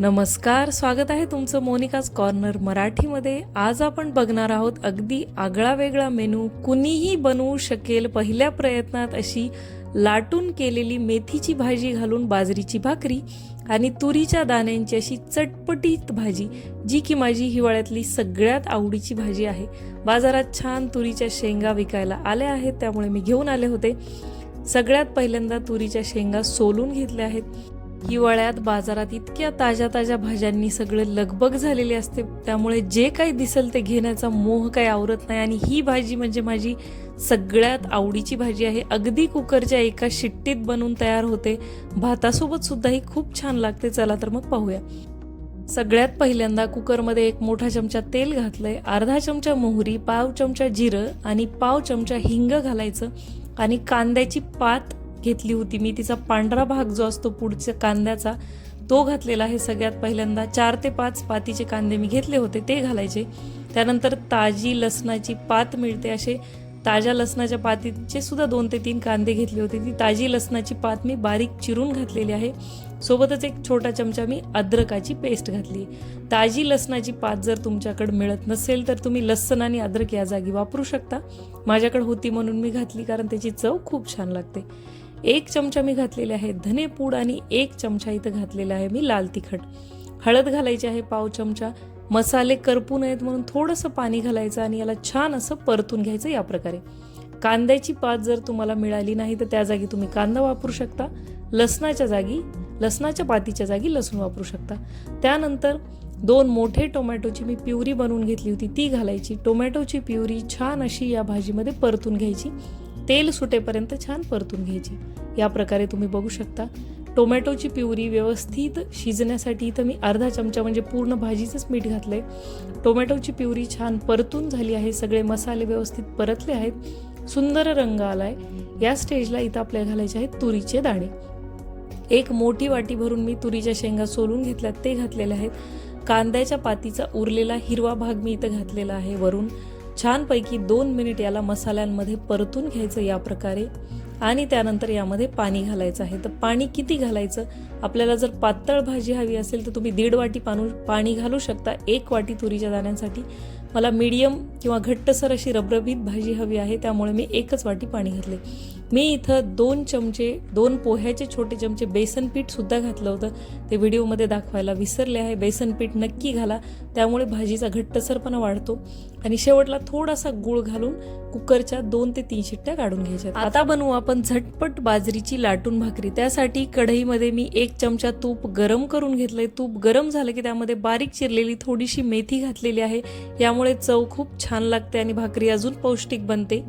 नमस्कार स्वागत आहे तुमचं मोनिकाज कॉर्नर मराठीमध्ये. आज आपण बघणार आहोत अगदी आगळा वेगळा मेनू. कुणीही बनवू शकेल पहिल्या प्रयत्नात अशी लाटून केलेली मेथीची भाजी घालून बाजरीची भाकरी आणि तुरीच्या दाण्यांची अशी चटपटीत भाजी जी की माझी हिवाळ्यातली सगळ्यात आवडीची भाजी आहे. बाजारात छान तुरीच्या शेंगा विकायला आल्या आहेत त्यामुळे मी घेऊन आले होते. सगळ्यात पहिल्यांदा तुरीच्या शेंगा सोलून घेतल्या आहेत. हिवाळ्यात बाजारात इतक्या ताज्या ताज्या भाज्यांनी सगळे लगबग झालेले असते. त्यामुळे जे काही दिसेल ते घेण्याचा मोह काही आवरत नाही. आणि ही भाजी म्हणजे माझी सगळ्यात आवडीची भाजी आहे. अगदी कुकरच्या एका शिट्टीत बनवून तयार होते. भातासोबत सुद्धा ही खूप छान लागते. चला तर मग पाहूया. सगळ्यात पहिल्यांदा कुकरमध्ये एक मोठा चमचा तेल घातलंय. अर्धा चमचा मोहरी पाव चमचा जिरं आणि पाव चमचा हिंग घालायचं आणि कांद्याची पात घेतली होती. मी तिचा पांढरा भाग जो असतो पुढच्या कांद्याचा तो घातलेला आहे सगळ्यात पहिल्यांदा. चार ते पाच पातीचे कांदे मी घेतले होते ते घालायचे. त्यानंतर ताजी लसणाची पात मिळते असे. ताज्या लसणाच्या पातीचे सुद्धा दोन ते तीन कांदे घेतले होते. ती ताजी लसणाची पात मी बारीक चिरून घातलेली आहे. सोबतच एक छोटा चमचा मी अद्रकाची पेस्ट घातली. ताजी लसणाची पात जर तुमच्याकडे मिळत नसेल तर तुम्ही लसण आणि अद्रक या जागी वापरू शकता. माझ्याकडे होती म्हणून मी घातली कारण त्याची चव खूप छान लागते. एक चमचा मी घातलेले आहे धनेपूड आणि एक चमचा इथं घातलेला आहे मी लाल तिखट. हळद घालायची आहे पाव चमचा. मसाले करपू नयेत म्हणून थोडंसं पाणी घालायचं आणि याला छान असं परतून घ्यायचं या प्रकारे. कांद्याची पात जर तुम्हाला मिळाली नाही तर त्या जागी तुम्ही कांदा वापरू शकता. लसणाच्या जागी लसणाच्या पातीच्या जागी लसूण वापरू शकता. त्यानंतर दोन मोठे टोमॅटोची मी प्युरी बनवून घेतली होती. ती घालायची. टोमॅटोची प्युरी छान अशी या भाजीमध्ये परतून घ्यायची. तेल सुटेपर्यंत छान परतून घ्यायची. या प्रकारे तुम्ही बघू शकता. टोमॅटोची प्युरी व्यवस्थित शिजण्यासाठी इथं मी अर्धा चमचा म्हणजे पूर्ण भाजीचंच मीठ घातलं आहे टोमॅटोची प्युरी छान परतून झाली आहे. सगळे मसाले व्यवस्थित परतले आहेत. सुंदर रंग आलाय. या स्टेजला इथं आपल्याला घालायचे आहेत तुरीचे दाणे. एक मोठी वाटी भरून मी तुरीच्या शेंगा सोलून घेतल्या ते घातलेले आहेत. कांद्याच्या पातीचा उरलेला हिरवा भाग मी इथं घातलेला आहे वरून. छानपैकी दोन मिनिट याला मसाल्यांमध्ये परतून घ्यायचं या प्रकारे. आणि त्यानंतर यामध्ये पाणी घालायचं आहे. तर पाणी किती घालायचं? आपल्याला जर पातळ भाजी हवी असेल तर तुम्ही दीड वाटी पाणू पाणी घालू शकता एक वाटी तुरीच्या दाण्यांसाठी. मला मीडियम किंवा घट्टसर अशी रबरबीत भाजी हवी आहे त्यामुळे मी एकच वाटी पाणी घातले. मी इथं दोन चमचे दोन पोह्याचे छोटे चमचे बेसन पीठ सुद्धा घातलं होतं. ते व्हिडिओमध्ये दाखवायला विसरले आहे. बेसन पीठ नक्की घाला. त्यामुळे भाजीचा घट्टसरपणा वाढतो. आणि शेवटला थोडासा गुळ घालून कुकरच्या दोन ते तीन शिट्ट्या काढून घ्यायच्या आता बनवू आपण झटपट बाजरीची लाटून भाकरी. त्यासाठी कढईमध्ये मी एक चमचा तूप गरम करून घेतलंय. तूप गरम झालं की त्यामध्ये बारीक चिरलेली थोडीशी मेथी घातलेली आहे. यामुळे चव खूप छान लागते आणि भाकरी अजून पौष्टिक बनते.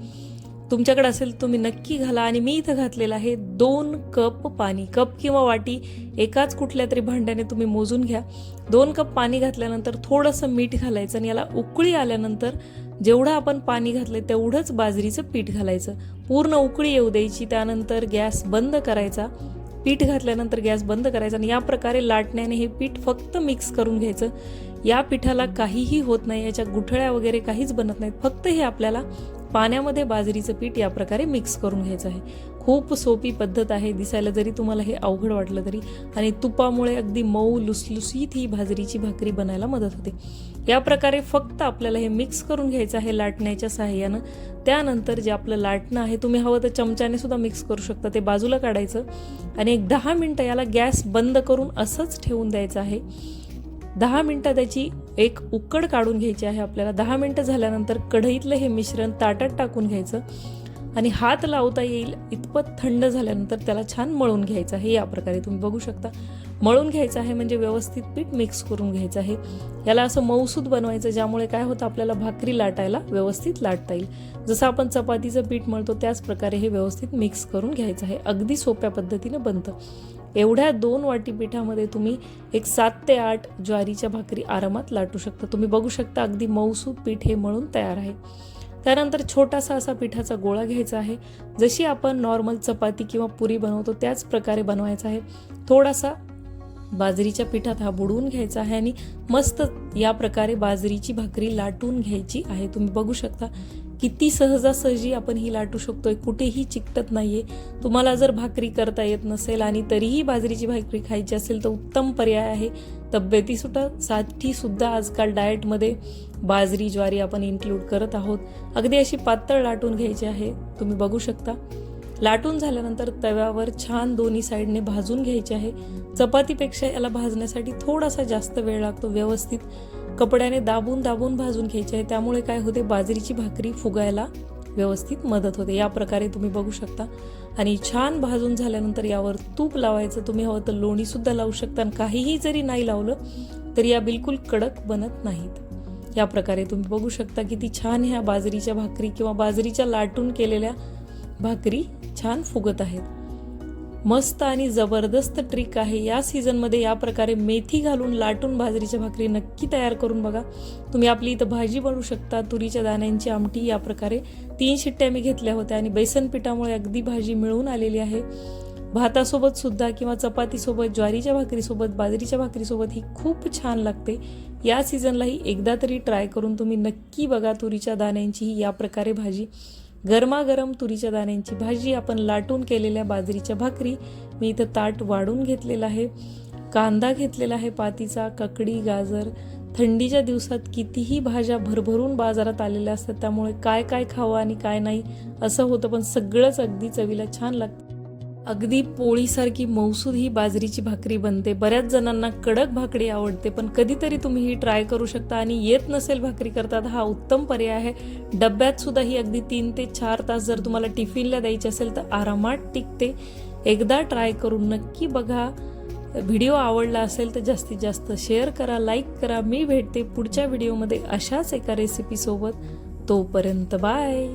तुमच्याकडे असेल तुम्ही नक्की घाला. आणि मी इथं घातलेलं आहे दोन कप पाणी. कप किंवा वाटी एकाच कुठल्या तरी भांड्याने तुम्ही मोजून घ्या. दोन कप पाणी घातल्यानंतर थोडंसं मीठ घालायचं आणि याला उकळी आल्यानंतर जेवढं आपण पाणी घातलं तेवढंच बाजरीचं पीठ घालायचं. पूर्ण उकळी येऊ द्यायची. त्यानंतर गॅस बंद करायचा. पीठ घातल्यानंतर गॅस बंद करायचा आणि या प्रकारे लाटण्याने हे पीठ फक्त मिक्स करून घ्यायचं. या पिठाला काहीही होत नाही. याच्या गुठळ्या वगैरे काहीच बनत नाहीत. फक्त हे आपल्याला पाण्यामध्ये बाजरीचं पीठ या प्रकारे मिक्स करून घ्यायचं आहे. खूप सोपी पद्धत आहे. दिसायला जरी तुम्हाला हे अवघड वाटलं तरी आणि तुपामुळे अगदी मऊ लुसलुसीत ही बाजरीची भाकरी बनायला मदत होते. या प्रकारे फक्त आपल्याला हे मिक्स करून घ्यायचं आहे लाटण्याच्या सहाय्यानं. त्यानंतर जे आपलं लाटणं आहे तुम्ही हवं तर चमच्याने सुद्धा मिक्स करू शकता. ते बाजूला काढायचं आणि एक दहा मिनटं याला गॅस बंद करून असंच ठेवून द्यायचं आहे. दहा मिनटं त्याची एक उकड काढून घ्यायची आहे आपल्याला. दहा मिनटं झाल्यानंतर कढईतलं हे मिश्रण ताटात टाकून घ्यायचं. आणि हात लावता येईल इतपत थंड झाल्यानंतर त्याला छान मळून घ्यायचं आहे. या प्रकारे तुम्ही बघू शकता. मळून घ्यायचं आहे म्हणजे व्यवस्थित पीठ मिक्स करून घ्यायचं आहे. याला असं मऊसूद बनवायचं ज्यामुळे काय होतं आपल्याला भाकरी लाटायला व्यवस्थित लाटता येईल. जसं आपण चपातीचं पीठ मळतो त्याच प्रकारे हे व्यवस्थित मिक्स करून घ्यायचं आहे. अगदी सोप्या पद्धतीनं बनतं. एवढ्या दोन वाटी पिठामध्ये तुम्ही एक सात ते आठ ज्वारीच्या भाकरी आरामात लाटू शकता. तुम्ही बघू शकता अगदी मऊसूद पीठ हे म्हणून तयार आहे. त्यानंतर छोटासा असा पिठाचा गोळा घ्यायचा आहे. जशी आपण नॉर्मल चपाती किंवा पुरी बनवतो त्याच प्रकारे बनवायचा आहे. थोडासा बाजरीच्या पिठात हा बुडवून घ्यायचा आहे आणि मस्त या प्रकारे बाजरीची भाकरी लाटून घ्यायची आहे. तुम्ही बघू शकता किती सहजासहजी आपण ही लाटू शकतोय कुठेही चिकटत नाहीये. तुम्हाला जर भाकरी करता येत नसेल आणि तरीही बाजरीची भाकरी खायची असेल तर उत्तम पर्याय आहे. तब्येती सुद्धा साठी सुद्धा आजकाल डाएटमध्ये बाजरी ज्वारी आपण इन्क्लूड करत आहोत. अगदी अशी पातळ लाटून घ्यायची आहे तुम्ही बघू शकता. लाटून झाल्यानंतर तव्यावर छान दोन्ही साईडने भाजून घ्यायचे आहे. चपातीपेक्षा याला भाजण्यासाठी थोडासा जास्त वेळ लागतो व्यवस्थित. कपड्याने दाबून दाबून भाजून घ्यायचे आहे. त्यामुळे काय होते? बाजरीची भाकरी फुगायला व्यवस्थित मदत होते. या प्रकारे तुम्ही बघू शकता. आणि छान भाजून झाल्यानंतर यावर तूप लावायचं. तुम्ही हवं तर लोणीसुद्धा लावू शकता. आणि काहीही जरी नाही लावलं तरी या बिलकुल कडक बनत नाहीत. या प्रकारे तुम्ही बघू शकता किती छान ह्या बाजरीच्या भाकरी किंवा बाजरीच्या लाटून केलेल्या भाकरी छान फुगत आहेत. मस्त आणि जबरदस्त ट्रिक आहे. या सीझनमध्ये या प्रकारे मेथी घालून लाटून बाजरीच्या भाकरी नक्की तयार करून बघा. तुम्ही आपली इथं भाजी बनवू शकता. तुरीच्या दाण्यांची आमटी या प्रकारे. तीन शिट्ट्या मी घेतल्या होत्या आणि बेसन पिठामुळे अगदी भाजी मिळून आलेली आहे. भातासोबत सुद्धा किंवा चपातीसोबत ज्वारीच्या भाकरीसोबत बाजरीच्या भाकरीसोबत ही खूप छान लागते. या सीझनलाही एकदा तरी ट्राय करून तुम्ही नक्की बघा तुरीच्या दाण्यांची ही या प्रकारे भाजी. गरमागरम तुरीच्या दाण्यांची भाजी आपण लाटून केलेल्या बाजरीच्या भाकरी. मी इथं ताट वाढून घेतलेलं आहे. कांदा घेतलेला आहे पातीचा ककडी गाजर. थंडीच्या दिवसात कितीही भाज्या भरभरून बाजारात आलेल्या असतात त्यामुळे काय काय खावं आणि काय नाही असं होतं पण सगळंच अगदी चवीला छान लागतं. अगदी पोळीसारखी मौसूद ही बाजरीची भाकरी बनते. बऱ्याच जणांना कडक भाकरी आवडते पण कधीतरी तुम्ही ही ट्राय करू शकता आणि येत नसेल भाकरी करतात हा उत्तम पर्याय आहे. डब्यात सुद्धा ही अगदी तीन ते चार तास जर तुम्हाला टिफिनला द्यायची असेल तर आरामात टिकते. एकदा ट्राय करून नक्की बघा. व्हिडिओ आवडला असेल तर जास्तीत जास्त शेअर करा लाईक करा. मी भेटते पुढच्या व्हिडिओमध्ये अशाच एका रेसिपीसोबत तोपर्यंत बाय